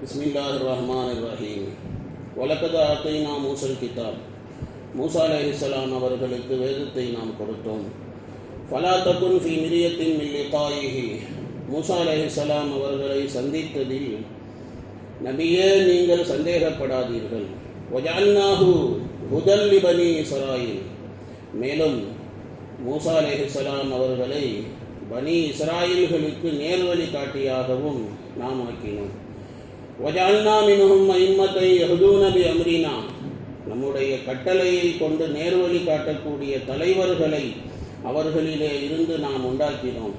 بسم اللہ الرحمن الرحیم وَلَقَدْ آتَيْنَا مُوسَى الْكِتَابِ மூசா அலஹி இஸ்லாம் அவர்களுக்கு வேதத்தை நாம் கொடுத்தோம். ஃபலா தகுன் ஃபி மிரியத்தின் மில்லிகாயிஹி மூசா அலஹி இஸ்லாம் அவர்களை சந்தித்ததில் நபியே நீங்கள் சந்தேகப்படாதீர்கள். ஒஜான்னாஹு ஹுதல்லி பனி இஸ்ராயில். மேலும் மூசா அலேஹலாம் அவர்களை பனி இஸ்ராயில்களுக்கு நேர்வழி காட்டியாகவும் நாம் ஆக்கினோம். வஜால்னா மினுகும் ஐம்மத்தை யஹுதூனபி அம்ரினா நம்முடைய கட்டளையை கொண்டு நேர்வழி காட்டக்கூடிய தலைவர்களை அவர்களிலே இருந்து நாம் உண்டாக்கினோம்.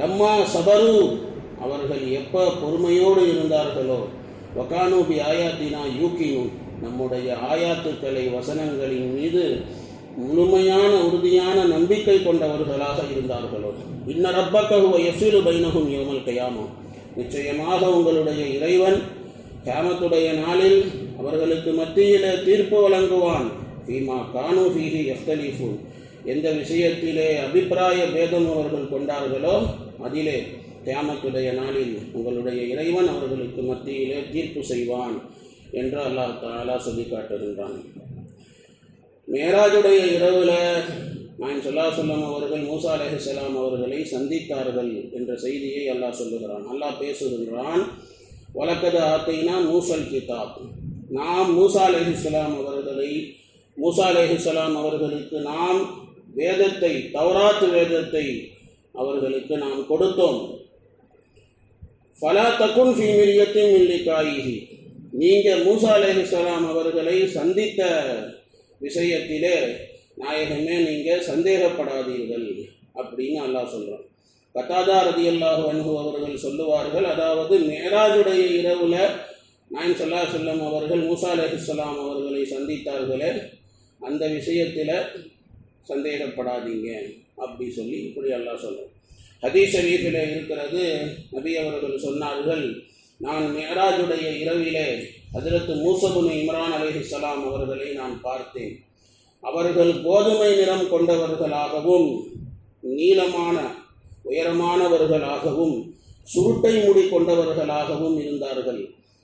லம்மா சபரு அவர்கள் எப்போ பொறுமையோடு இருந்தார்களோ வகானூபி ஆயாத்தினா யூக்கினும் நம்முடைய ஆயாத்துக்களை வசனங்களின் மீது முழுமையான உறுதியான நம்பிக்கை கொண்டவர்களாக இருந்தார்களோ. இன்ன ரப்பக்கஹுவ எஃபிரு பைனகும் யோமல் கயாமம் நிச்சயமாக உங்களுடைய இறைவன் கேமத்துடைய நாளில் அவர்களுக்கு மத்தியிலே தீர்ப்பு வழங்குவான். ஃபீமா கானு ஃபீஹி எஃப்தலீஃபு எந்த விஷயத்திலே அபிப்பிராய பேதம் அவர்கள் கொண்டார்களோ அதிலே கியாமத்துடைய நாளில் உங்களுடைய இறைவன் அவர்களுக்கு மத்தியிலே தீர்ப்பு செய்வான் என்று அல்லாஹ் தாலா சொல்லி காட்டுகின்றான் மேராஜுடைய இரவில் நான் சொல்லா சொல்லம் அவர்கள் மூசா அலேஹலாம் அவர்களை சந்தித்தார்கள் என்ற செய்தியை அல்லாஹ் சொல்லுகிறான். அல்லாஹ் பேசுகின்றான் வழக்கத ஆத்தைனா மூசல் கிதாப். நாம் மூசா அலைஹிஸ்ஸலாம் அவர்களை மூசா அலைஹிஸ்ஸலாம் அவர்களுக்கு நாம் வேதத்தை தௌராத்து வேதத்தை அவர்களுக்கு நாம் கொடுத்தோம். ஃபலா தக்குன் ஃபி மிரியத்தின் மில்லிகாயிஹி நீங்கள் மூசா அலைஹிஸ்ஸலாம் அவர்களை சந்தித்த விஷயத்திலே நாயகமே நீங்கள் சந்தேகப்படாதீர்கள் அப்படின்னு அல்லாஹ் சொல்கிறான் கத்தாதா ரதி அல்லாஹ் அவர்கள் சொல்லுவார்கள் அதாவது மேராஜுடைய இரவில் நாயன் சொல்லா செல்லம் அவர்கள் மூசா அலைஹிஸ்ஸலாம் அவர்களை சந்தித்தார்களே அந்த விஷயத்தில் சந்தேகப்படாதீங்க அப்படி சொல்லி இப்படி அல்லாஹ் சொல்கிறோம் ஹதீஸ் ஷரீஃபில் இருக்கிறது நபி அவர்கள் சொன்னார்கள் நான் மேராஜுடைய இரவிலே அதிரத்து மூசபுன் இம்ரான் அலிஹிஸ்ஸலாம் அவர்களை நான் பார்த்தேன். அவர்கள் கோதுமை நிறம் கொண்டவர்களாகவும் நீளமான உயரமானவர்களாகவும் சுருட்டை முடி கொண்டவர்களாகவும் இருந்தார்கள்.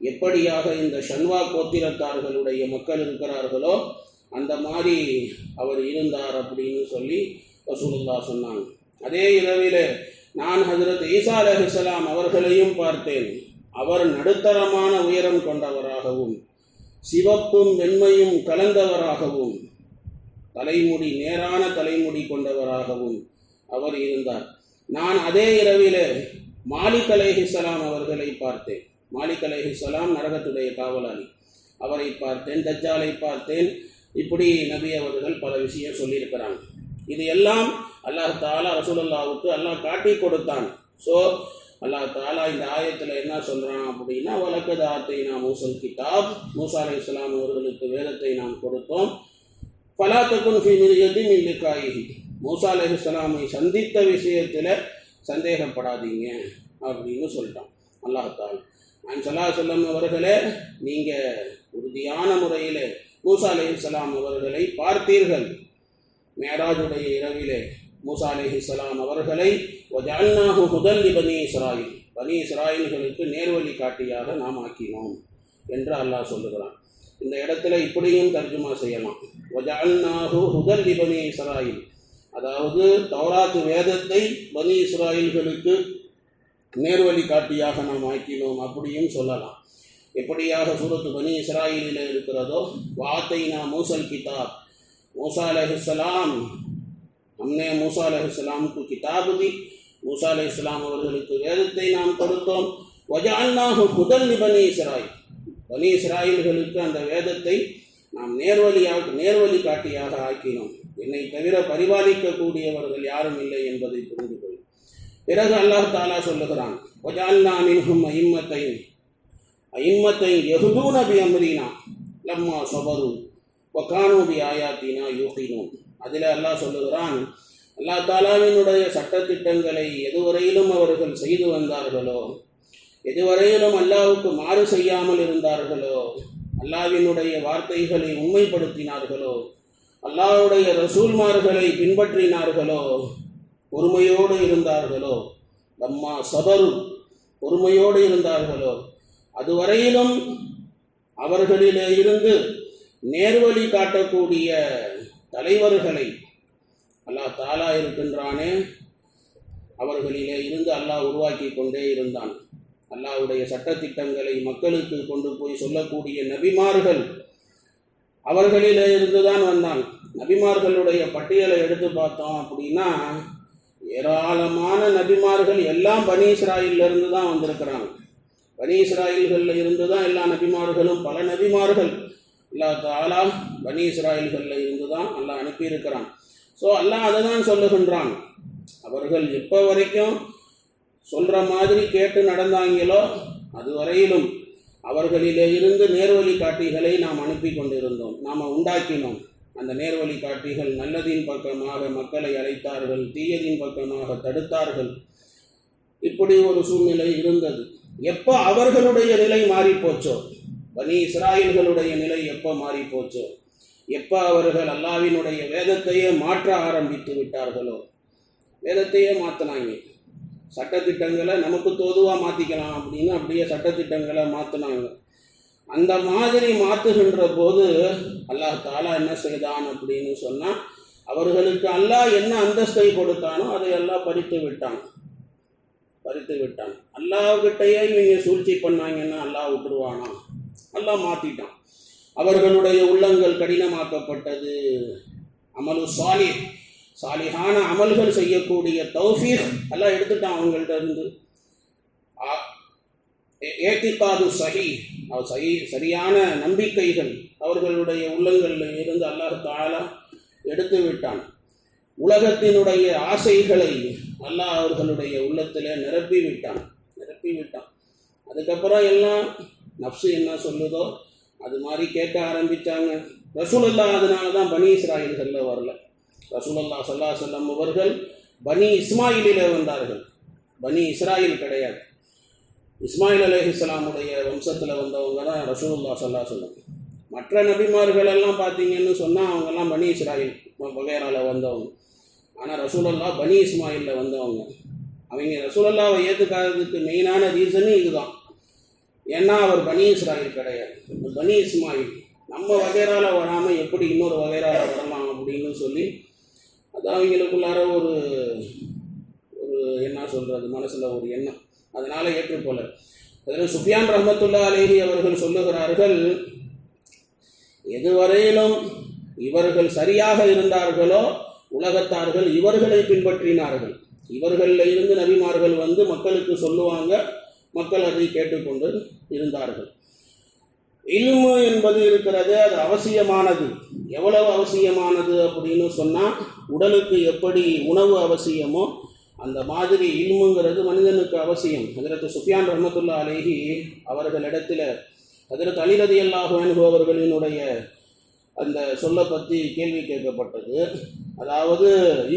எப்படியாக இந்த ஷன்வா கோத்திரத்தார்களுடைய மக்கள் இருக்கிறார்களோ அந்த மாதிரி அவர் இருந்தார் அப்படின்னு சொல்லி வசூலுல்லா சொன்னாங்க. அதே இரவில் நான் ஹசரத் ஈசா அலஹிஸ்லாம் அவர்களையும் பார்த்தேன். அவர் நடுத்தரமான உயரம் கொண்டவராகவும் சிவப்பும் வெண்மையும் கலந்தவராகவும் தலைமுடி நேரான தலைமுடி கொண்டவராகவும் அவர் இருந்தார். நான் அதே இரவிலே மாலிக் அலேஹிசலாம் அவர்களை பார்த்தேன். மாலிக் அலேஹிசலாம் நரகத்துடைய காவலாளி. அவரை பார்த்தேன் தஜ்ஜாலை பார்த்தேன். இப்படி நபி அவர்கள் பல விஷயம் சொல்லியிருக்கிறாங்க. இது எல்லாம் அல்லாஹ் தாலா ரசூலல்லாவுக்கு அல்லாஹ் காட்டி கொடுத்தான். ஸோ அல்லாஹ் தாலா இந்த ஆயத்தில் என்ன சொல்கிறான் அப்படின்னா வழக்கதாத்தை நாம் மூசல் கிதாப். மூசா அலி இஸ்லாம் அவர்களுக்கு வேதத்தை நாம் கொடுத்தோம். ஃபலாத்தக்குன் ஃபி மிரியத்தின் இல்லுக்காயிகி மூசா அலஹிஸ்லாமை சந்தித்த விஷயத்தில் சந்தேகப்படாதீங்க அப்படின்னு சொல்லிட்டான். அல்லாஹால் நான் சலா சொல்லம் அவர்களே நீங்கள் உறுதியான முறையில் மூசா அலை அவர்களை பார்த்தீர்கள். மேராஜுடைய இரவிலே மூசா அலிஹிஸ்லாம் அவர்களை ஒஜால்நாஹு முதல் பனி இஸ்ராயில் பனி இஸ்ராயில்களுக்கு நேர்வழி காட்டியாக நாம் ஆக்கினோம் என்று அல்லாஹ் சொல்லுகிறான். இந்த இடத்துல இப்படியும் தர்ஜுமா செய்யலாம். வஜால்நாஹு ஹுதல் பனி இஸ்ராயில். அதாவது தௌராத்து வேதத்தை பனி இஸ்ராயில்களுக்கு நேர்வழி காட்டியாக நாம் ஆக்கினோம் அப்படியும் சொல்லலாம். எப்படியாக சூரத்து பனி இஸ்ராயிலில் இருக்கிறதோ வாத்தை நான் மூசல் கிதாப் மூசா அலஹிஸ்லாம் அம்னே மூசா அலஹிஸ்லாமுக்கு கிதாபுதி மூசா அலஹிஸ்லாம் அவர்களுக்கு வேதத்தை நாம் கொடுத்தோம் வஜால்நாஹு முதல் நிபனி இஸ்ராயில். பனி இஸ்ராயில்களுக்கு அந்த வேதத்தை நாம் நேர்வழியாக நேர்வழி காட்டியாக ஆக்கினோம். என்னை தவிர பரிபாலிக்கக்கூடியவர்கள் யாரும் இல்லை என்பதை புரிந்து கொள். பிறகு அல்லாஹ் தாலா சொல்லுகிறான் வஜால்னா மின்ஹும் ஐம்மத்தை ஐம்மத்தை எஹுதூனபி அம்ரீனா லம்மா சொபரு ஒக்கானோபி ஆயாத்தினா யூகினோம் அதில் அல்லாஹ் சொல்லுகிறான் அல்லா தாலாவினுடைய சட்டத்திட்டங்களை எதுவரையிலும் அவர்கள் செய்து வந்தார்களோ எதுவரையிலும் அல்லாவுக்கு மாறு செய்யாமல் இருந்தார்களோ அல்லாவினுடைய வார்த்தைகளை உண்மைப்படுத்தினார்களோ அல்லாவுடைய ரசூல்மார்களை பின்பற்றினார்களோ பொறுமையோடு இருந்தார்களோ நம்மா சபரு பொறுமையோடு இருந்தார்களோ அதுவரையிலும் அவர்களிலே இருந்து நேர்வழி காட்டக்கூடிய தலைவர்களை அல்லாஹ் தாலா இருக்கின்றானே அவர்களிலே இருந்து அல்லாஹ் உருவாக்கி கொண்டே இருந்தான். அல்லாவுடைய சட்டத்திட்டங்களை மக்களுக்கு கொண்டு போய் சொல்லக்கூடிய நபிமார்கள் அவர்களிலே இருந்துதான் வந்தான். நபிமார்களுடைய பட்டியலை எடுத்து பார்த்தோம் அப்படின்னா ஏராளமான நபிமார்கள் எல்லாம் பனி இஸ்ராயில்ல இருந்து தான் வந்திருக்கிறாங்க. பனி இஸ்ராயில்களில் இருந்து தான் எல்லா நபிமார்களும் பல நபிமார்கள் அல்லா தாலா பனி இஸ்ராயில்களில் இருந்து தான் அல்லாஹ் அனுப்பியிருக்கிறான். ஸோ அல்லாஹ் அதை தான் சொல்லுகின்றான். அவர்கள் எப்போ வரைக்கும் சொல்கிற மாதிரி கேட்டு நடந்தாங்களோ அதுவரையிலும் அவர்களிலே இருந்து நேர்வழி காட்டிகளை நாம் அனுப்பி கொண்டிருந்தோம். நாம் உண்டாக்கினோம். அந்த நேர்வழி காட்டிகள் நல்லதின் பக்கமாக மக்களை அழைத்தார்கள் தீயதின் பக்கமாக தடுத்தார்கள். இப்படி ஒரு சூழ்நிலை இருந்தது. எப்போ அவர்களுடைய நிலை மாறிப்போச்சோ பனி இஸ்ராயல்களுடைய நிலை எப்போ மாறிப்போச்சோ எப்போ அவர்கள் அல்லாவினுடைய வேதத்தையே மாற்ற ஆரம்பித்து விட்டார்களோ வேதத்தையே மாற்றினாங்க சட்டத்திட்டங்களை நமக்கு தோதுவாக மாற்றிக்கலாம் அப்படின்னு அப்படியே சட்டத்திட்டங்களை மாற்றினாங்க அந்த மாதிரி மாற்றுகின்ற போது அல்லாஹ் தாலா என்ன செய்தான் அப்படின்னு சொன்னால் அவர்களுக்கு அல்லாஹ் என்ன அந்தஸ்தை கொடுத்தானோ அதை எல்லாம் பறித்து விட்டான். பறித்து விட்டான். அல்லாஹ்கிட்டயே இவங்க சூழ்ச்சி பண்ணாங்கன்னா அல்லாஹ் விட்டுருவானா? அல்லாஹ் மாற்றிட்டான் அவர்களுடைய உள்ளங்கள் கடினமாக்கப்பட்டது. அமலு சாலி சாலிகான அமல்கள் செய்யக்கூடிய தௌஃபீக் எல்லாம் எடுத்துட்டான் அவங்கள்ட்ட இருந்து. ஏத்திகாது சஹி. சஹி சரியான நம்பிக்கைகள் அவர்களுடைய உள்ளங்களில் இருந்து அல்லாஹ் தாலா எடுத்து விட்டான். உலகத்தினுடைய ஆசைகளை அல்லாஹ் அவர்களுடைய உள்ளத்தில் நிரப்பி விட்டான். நிரப்பி விட்டான். அதுக்கப்புறம் எல்லாம் நப்சு என்ன சொல்லுதோ அது மாதிரி கேட்க ஆரம்பித்தாங்க ரசூல் இல்லாததுனால தான் பனி இஸ்ராயல்களில் வரல. ரசூலல்லா சல்லா செல்லம் அவர்கள் பனி இஸ்மாயிலில் வந்தார்கள். பனி இஸ்ராயில் கிடையாது. இஸ்மாயில் அலஹிஸ்லாமுடைய வம்சத்தில் வந்தவங்க தான் ரசூலுல்லா சல்லா சொல்லம் மற்ற நபிமார்கள் எல்லாம் பார்த்தீங்கன்னு சொன்னால் அவங்கெல்லாம் பனி இஸ்ராயில் வகைரால வந்தவங்க. ஆனால் ரசூலல்லா பனி இஸ்மாயிலில் வந்தவங்க. அவங்க ரசூலல்லாவை ஏற்றுக்காததுக்கு மெயினான ரீசனும் இதுதான். ஏன்னா அவர் பனி இஸ்ராயில் கிடையாது. பனி இஸ்மாயில் நம்ம வகைரால வராமல் எப்படி இன்னொரு வகைரால வரலாம் அப்படின்னு சொல்லி அது அவங்களுக்குள்ளார ஒரு ஒரு என்ன சொல்கிறது மனசில் ஒரு எண்ணம். அதனால் ஏற்றுக்கொள்ள அதில் சுஃபியான் ரஹமத்துல்லா அலேஹி அவர்கள் சொல்லுகிறார்கள் எதுவரையிலும் இவர்கள் சரியாக இருந்தார்களோ உலகத்தார்கள் இவர்களை பின்பற்றினார்கள். இவர்களில் இருந்து நபிமார்கள் வந்து மக்களுக்கு சொல்லுவாங்க மக்கள் அதை கேட்டுக்கொண்டு இருந்தார்கள். இல்மு என்பது இருக்கிறது அது அவசியமானது. எவ்வளவு அவசியமானது அப்படின்னு சொன்னால் உடலுக்கு எப்படி உணவு அவசியமோ அந்த மாதிரி இல்முங்கிறது மனிதனுக்கு அவசியம். ஹதரத் சுஃபியான் ரஹமத்துல்லா அலேஹி அவர்களிடத்தில் ஹதரத் அலிரதி அல்லாஹ் அவர்களினுடைய அந்த சொல்லை பற்றி கேள்வி கேட்கப்பட்டது. அதாவது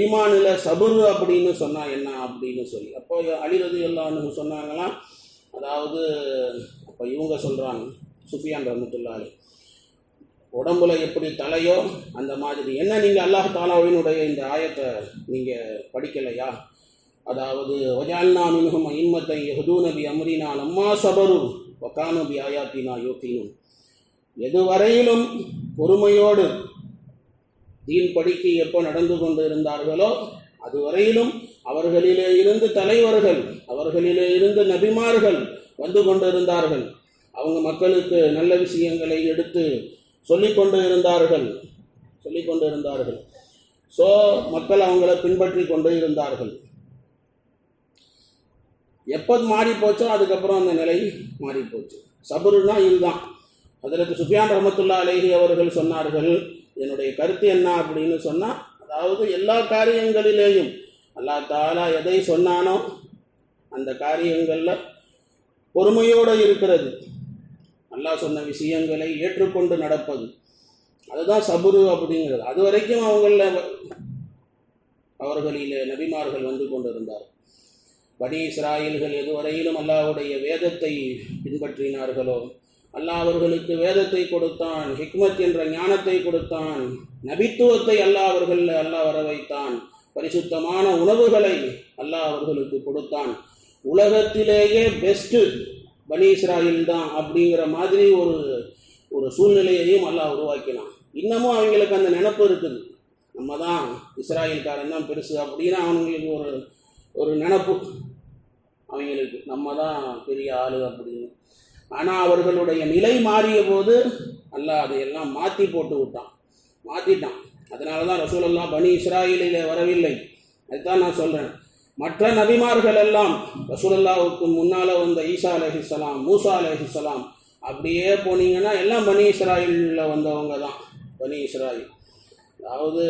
ஈமானில் சபுரு அப்படின்னு சொன்னால் என்ன அப்படின்னு சொல்லி. அப்போ அலிரதி அல்லான்னு சொன்னாங்களாம் அதாவது அப்போ இவங்க சொல்கிறாங்க சுஃபியான் ரஹமத்துல்லாலே உடம்புல எப்படி தலையோ அந்த மாதிரி. என்ன நீங்கள் அல்லாஹ் தாலாவினுடைய இந்த ஆயத்தை நீங்கள் படிக்கலையா? அதாவது ஒஜால்னா மின்ஹும் இம்மத்தை நபி அம்ரினா நம்மா சபரு வக்கானபி ஆயாத்தினா யோக்கினும் எதுவரையிலும் பொறுமையோடு தீன் படிக்கு எப்போ நடந்து கொண்டு இருந்தார்களோ அதுவரையிலும் அவர்களிலே இருந்து தலைவர்கள் அவர்களிலே இருந்து நபிமார்கள் வந்து கொண்டிருந்தார்கள் அவங்க மக்களுக்கு நல்ல விஷயங்களை எடுத்து சொல்லிக்கொண்டு இருந்தார்கள் சொல்லிக்கொண்டு இருந்தார்கள் ஸோ மக்கள் அவங்கள பின்பற்றி கொண்டு இருந்தார்கள். எப்போ மாறி போச்சோ அதுக்கப்புறம் அந்த நிலை மாறி போச்சு. சபருனா இதுதான். அதற்கு சுஃபியான் ரஹமத்துல்லா அலேஹி அவர்கள் சொன்னார்கள் என்னுடைய கருத்து என்ன? அப்படின்னு சொன்னால் அதாவது எல்லா காரியங்களிலேயும் அல்லா தாலா எதை சொன்னானோ அந்த காரியங்களில் பொறுமையோடு இருக்கிறது. அல்லாஹ் சொன்ன விஷயங்களை ஏற்றுக்கொண்டு நடப்பது. அதுதான் சபுரு அப்படிங்கிறது. அது வரைக்கும் அவங்கள அவர்களிலே நபிமார்கள் வந்து கொண்டிருந்தார் பனி இஸ்ராயல்கள் எதுவரையிலும் அல்லாஹுடைய வேதத்தை பின்பற்றினார்களோ அல்லாஹ் அவர்களுக்கு வேதத்தை கொடுத்தான் ஹிக்மத் என்ற ஞானத்தை கொடுத்தான் நபித்துவத்தை அல்லாஹ் அவர்கள் அல்லாஹ் வர வைத்தான் பரிசுத்தமான உணவுகளை அல்லாஹ் அவர்களுக்கு கொடுத்தான். உலகத்திலேயே பெஸ்ட்டு பனி இஸ்ராயில் தான் அப்படிங்கிற மாதிரி ஒரு ஒரு சூழ்நிலையையும் அல்லாஹ் உருவாக்கினான். இன்னமும் அவங்களுக்கு அந்த நினப்பு இருக்குது. நம்ம தான் இஸ்ராயல்காரன் தான் பெருசு அப்படின்னு அவங்களுக்கு ஒரு ஒரு நினப்பு அவங்களுக்கு. நம்ம தான் பெரிய ஆளு அப்படின்னு. ஆனால் அவர்களுடைய நிலை மாறிய போது அல்லாஹ் அதையெல்லாம் மாற்றி போட்டு விட்டான். மாற்றிட்டான் அதனால தான் ரசூலெல்லாம் பனி இஸ்ராயிலிலே வரவில்லை. அதுதான் நான் சொல்கிறேன் மற்ற நபிமார்கள் எல்லாம் ரசூலல்லாவுக்கு முன்னால் வந்த ஈசா அலஹிஸ்லாம் மூசா அலஹிஸ்லாம் அப்படியே போனீங்கன்னா எல்லாம் பனி இஸ்ராயிலில் வந்தவங்க தான் பனி இஸ்ராயில். அதாவது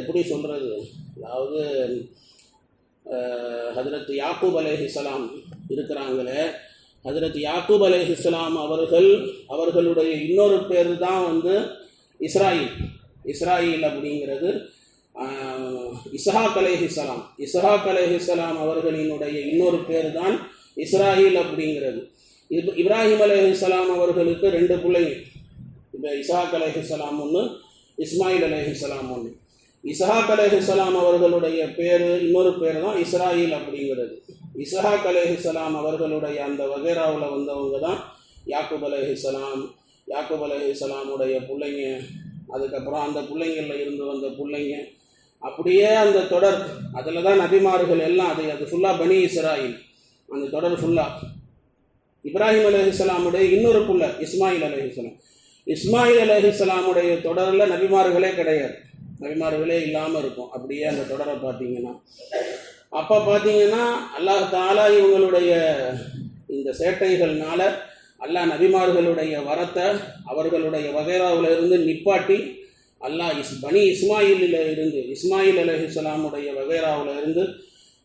எப்படி சொல்கிறது அதாவது ஹதரத் யாக்கூப் அலேஹிஸ்லாம் இருக்கிறாங்களே ஹதரத் யாக்கூப் அலேஹிஸ்லாம் அவர்கள் அவர்களுடைய இன்னொரு பேர் தான் வந்து இஸ்ராயில். இஸ்ராயில் அப்படிங்கிறது இசஹாக் அலேஹிசலாம் இசஹாக் அலேஹிசலாம் அவர்களினுடைய இன்னொரு பேர் தான் இஸ்ராயில் அப்படிங்கிறது. இப் இப்ராஹிம் அலேஹிசலாம் அவர்களுக்கு ரெண்டு பிள்ளைங்க. இப்போ இஸ்ஹாக் அலேஹிசலாம் ஒன்று இஸ்மாயில் அலேஹிசலாம் ஒன்று இசஹாக் அலேஹிசலாம் அவர்களுடைய பேர் இன்னொரு பேர் தான் இஸ்ராயில் அப்படிங்கிறது. இசஹாக் அலேஹிசலாம் அவர்களுடைய அந்த வகேராவில் வந்தவங்க தான் யாக்குப் அலேஹிசலாம் யாக்குப் அலேஹிசலாமுடைய பிள்ளைங்க. அதுக்கப்புறம் அந்த பிள்ளைங்களில் இருந்து வந்த பிள்ளைங்க. அப்படியே அந்த தொடர் அதில் தான் நபிமார்கள் எல்லாம் அது அது ஃபுல்லாக பனி இஸ்ராயில். அந்த தொடர் ஃபுல்லாக இப்ராஹிம் அலஹிஸ்லாமுடைய இன்னொரு புள்ள இஸ்மாயில் அலஹிஸ்லாம் இஸ்மாயில் அலஹிஸ்லாமுடைய தொடரில் நபிமார்களே கிடையாது. நபிமார்களே இல்லாமல் இருக்கும். அப்படியே அந்த தொடரை பார்த்தீங்கன்னா. அப்போ பார்த்தீங்கன்னா அல்லாஹ் தாலா இவங்களுடைய இந்த சேட்டைகள்னால அல்லாஹ் நபிமார்களுடைய வரத்தை அவர்களுடைய வகைராவில் இருந்து நிப்பாட்டி அல்லாஹ் இஸ் பனி இஸ்மாயிலில் இருந்து இஸ்மாயில் அலஹிஸ்லாமுடைய வகைராவில் இருந்து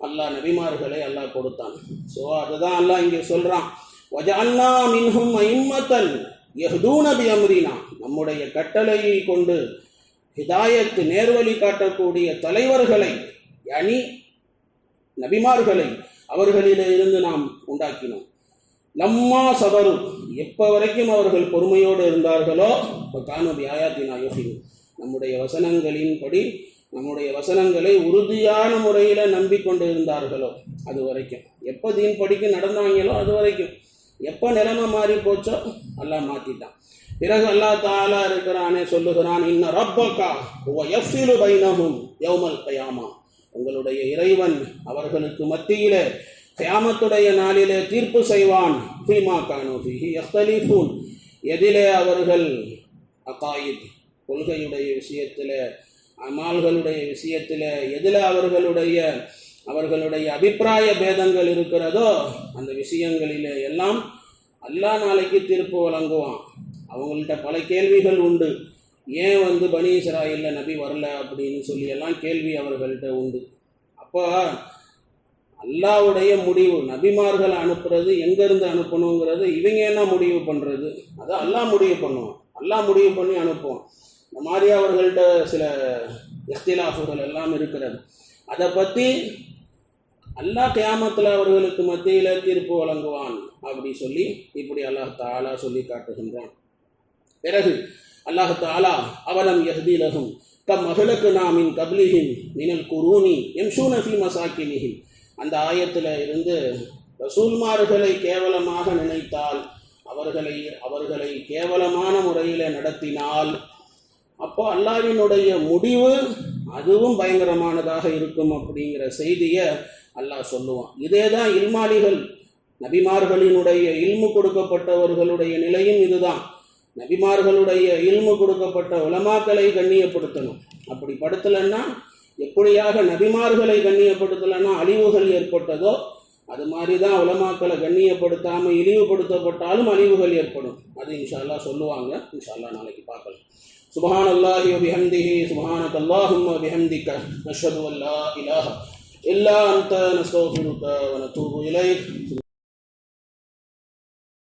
அல்லாஹ் நபிமார்களை அல்லாஹ் கொடுத்தான். ஸோ அதுதான் அல்லாஹ் இங்கே சொல்கிறான் வஜான்னா மின்ஹும் ஐம்மத்தன் யஹ்தூனபி அம்ரினா நம்முடைய கட்டளையை கொண்டு ஹிதாயத்து நேர்வழி காட்டக்கூடிய தலைவர்களை அணி நபிமார்களை அவர்களிலே இருந்து நாம் உண்டாக்கினோம். லம்மா சபரு. எப்போ வரைக்கும் அவர்கள் பொறுமையோடு இருந்தார்களோ இப்போ காணொலி ஆயாத்தினா யோசிக்கும் நம்முடைய வசனங்களின்படி நம்முடைய வசனங்களை உறுதியான முறையில் நம்பிக்கொண்டு இருந்தார்களோ அது வரைக்கும். எப்போ தீன் படிக்க நடந்தாங்களோ அது வரைக்கும். எப்போ நிலைமை மாறி போச்சோ எல்லாம் மாற்றிட்டான் பிறகு அல்லா தாலா இருக்கிறானே சொல்லுகிறான் இன்ன ரப்பக்கா ஓ எஃபிலு பைனமும் யௌமல் கயாமா. உங்களுடைய இறைவன் அவர்களுக்கு மத்தியிலே கயாமத்துடைய நாளிலே தீர்ப்பு செய்வான். ஃபீமா கானூஃபிஹி எஃப்தலீஃபூன் எதிலே அவர்கள் அகாயித் கொள்கையுடைய விஷயத்தில் அமால்களுடைய விஷயத்தில் எதில் அவர்களுடைய அவர்களுடைய அபிப்பிராய பேதங்கள் இருக்கிறதோ அந்த விஷயங்களிலே எல்லாம் அல்லா நாளைக்கு தீர்ப்பு வழங்குவான். அவங்கள்ட்ட பல கேள்விகள் உண்டு. ஏன் வந்து பனி இஸ்ராயில் நபி வரல அப்படின்னு சொல்லி எல்லாம் கேள்வி அவர்கள்ட்ட உண்டு. அப்போ அல்லாவுடைய முடிவு நபிமார்களை அனுப்புறது எங்கேருந்து அனுப்பணுங்கிறது இவங்க என்ன முடிவு பண்ணுறது அதை அல்லா முடிவு பண்ணுவோம் அல்லா முடிவு பண்ணி அனுப்புவோம் இந்த மாதிரி அவர்கள்ட்ட சில இஃப்திலாஃபுகள் எல்லாம் இருக்கிறது. அதை பற்றி அல்லாஹ் கியாமத்தில் அவர்களுக்கு மத்தியில் தீர்ப்பு வழங்குவான் அப்படி சொல்லி இப்படி அல்லாஹ் தாலா சொல்லி காட்டுகின்றான். பிறகு அல்லாஹ் தாலா அவலம் யஹ்தீலகும் தம் மகளுக்கு நாமின் கபிலிஹின் மினல் குரூனி எம்சூன ஃபி மசாக்கினிஹின் அந்த ஆயத்தில் இருந்து ரசூல்மார்களை கேவலமாக நினைத்தால் அவர்களை அவர்களை கேவலமான முறையில் நடத்தினால் அப்போ அல்லாவினுடைய முடிவு அதுவும் பயங்கரமானதாக இருக்கும் அப்படிங்கிற செய்தியை அல்லாஹ் சொல்லுவான். இதே தான் இல்மாலிகள் நபிமார்களினுடைய இல்மு கொடுக்கப்பட்டவர்களுடைய நிலையும் இதுதான். நபிமார்களுடைய இல்மு கொடுக்கப்பட்ட உலமாக்களை கண்ணியப்படுத்தணும். அப்படி படுத்தலைன்னா எப்படியாக நபிமார்களை கண்ணியப்படுத்தலைன்னா அழிவுகள் ஏற்பட்டதோ அது மாதிரி தான் உலமாக்களை கண்ணியப்படுத்தாமல் இழிவுபடுத்தப்பட்டாலும் அழிவுகள் ஏற்படும். அது இன்ஷால்லா சொல்லுவாங்க. இன்ஷால்லா நாளைக்கு பார்க்கலாம். سبحان الله وبحمده سبحانك اللهم وبحمدك نشهد ان لا اله الا انت نستغفرك ونتوب اليك